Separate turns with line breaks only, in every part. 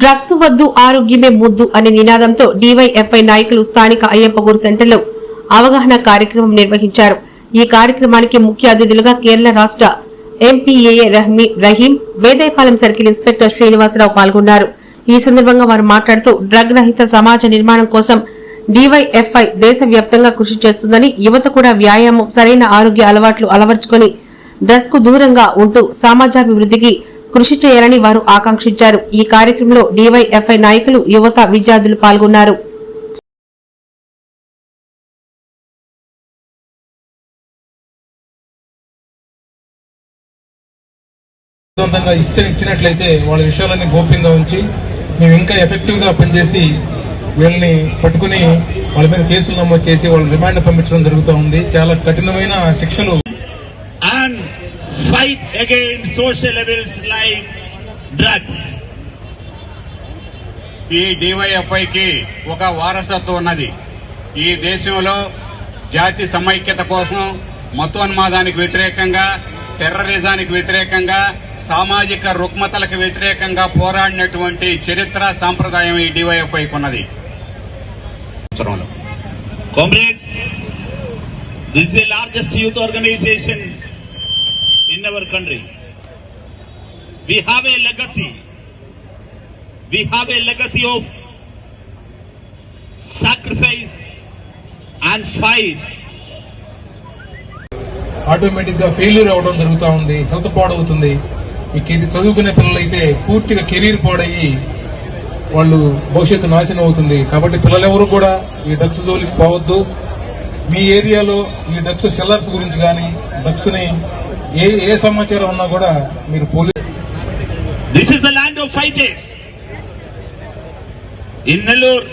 Drugs వద్దు ఆరోగ్యమే ముద్దు అనే నినాదంతో డివైఎఫ్ఐ నాయకులు స్థానిక అయ్యప్పగూరు సెంటర్లో అవగాహన కార్యక్రమం నిర్వహించారు. ఈ కార్యక్రమానికి ముఖ్య అతిథులుగా కేరళ రాష్ట్ర MP A A Rahim Rahim Vedayapalem circle inspector Srinivasarao పాల్గొన్నారు. ఈ సందర్భంగా వారు మాట్లాడుతూ డ్రగ్ రహిత సమాజ నిర్మాణం కోసం డివైఎఫ్ఐ దేశవ్యాప్తంగా కృషి చేస్తుందని యువత కూడా వ్యాయామం సరైన ఆరోగ్య అలవాట్లు అలవర్చుకొని డ్రగ్స్కు దూరంగా ఉంటూ సమాజాభివృద్ధికి కృషి చేయాలని వారు ఆకాంక్షించారు. ఈ కార్యక్రమంలో డివైఎఫ్ఐ నాయకులు యువత విద్యార్థులు పాల్గొన్నారు.
సొంతంగా ఇస్తే ఇచ్చినట్లయితే వాళ్ళ విషయాలన్నీ గోప్యంగా ఉంచి మేము ఇంకా ఎఫెక్టివ్గా పనిచేసి వీళ్ళని పట్టుకుని వాళ్ళ మీద కేసులు నమోదు చేసి వాళ్ళ రిమాండ్ పంపించడం జరుగుతూ ఉంది. చాలా కఠినమైన శిక్షలు
fight against social evils like drugs.
ఈ డివైఎఫ్ఐకి ఒక వారసత్వం ఉన్నది. ఈ దేశంలో జాతి సమైక్యత కోసం మతోన్మాదానికి వ్యతిరేకంగా టెర్రరిజానికి వ్యతిరేకంగా సామాజిక రుగ్మతలకు వ్యతిరేకంగా పోరాడినటువంటి చరిత్ర సాంప్రదాయం ఈ డివైఎఫ్ఐకి ఉన్నది.
is the largest youth organization in our country. We have a legacy. We have a legacy of sacrifice and fight
ఆటోమేటిక్గా ఫెయిల్యూర్ అవడం జరుగుతూ ఉంది హెల్త్ పాడవుతుంది ఈ చదువుకునే పిల్లలైతే పూర్తిగా కెరీర్ పాడయ్యి వాళ్ళు భవిష్యత్తు నాశనం అవుతుంది కాబట్టి పిల్లలెవరూ కూడా ఈ డ్రగ్స్ జోలికి పోవద్దు మీ ఏరియాలో ఈ డ్రగ్స్ సెల్లర్స్ గురించి కానీ డ్రగ్స్ని ఏ ఏ సమాచారం ఉన్నా కూడా మీరు police
This is the land of fighters. In Nellore,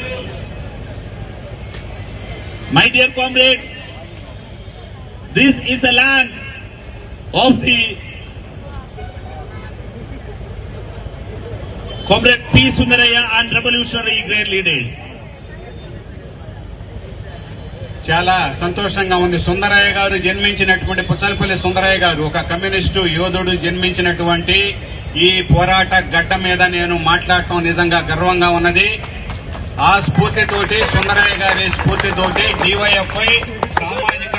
my dear comrades, this is the land of the comrade P. Sundaraya and revolutionary great leaders.
చాలా సంతోషంగా ఉంది. సుందరయ్య గారు జన్మించినటువంటి పుచ్చలపల్లి సుందరయ్య గారు ఒక కమ్యూనిస్టు యోధుడు జన్మించినటువంటి ఈ పోరాట గడ్డ మీద నేను మాట్లాడటం నిజంగా గర్వంగా ఉన్నది. ఆ స్ఫూర్తితోటి సుందరయ్య గారి స్ఫూర్తితోటి డివైఎఫ్ఐ సామాజిక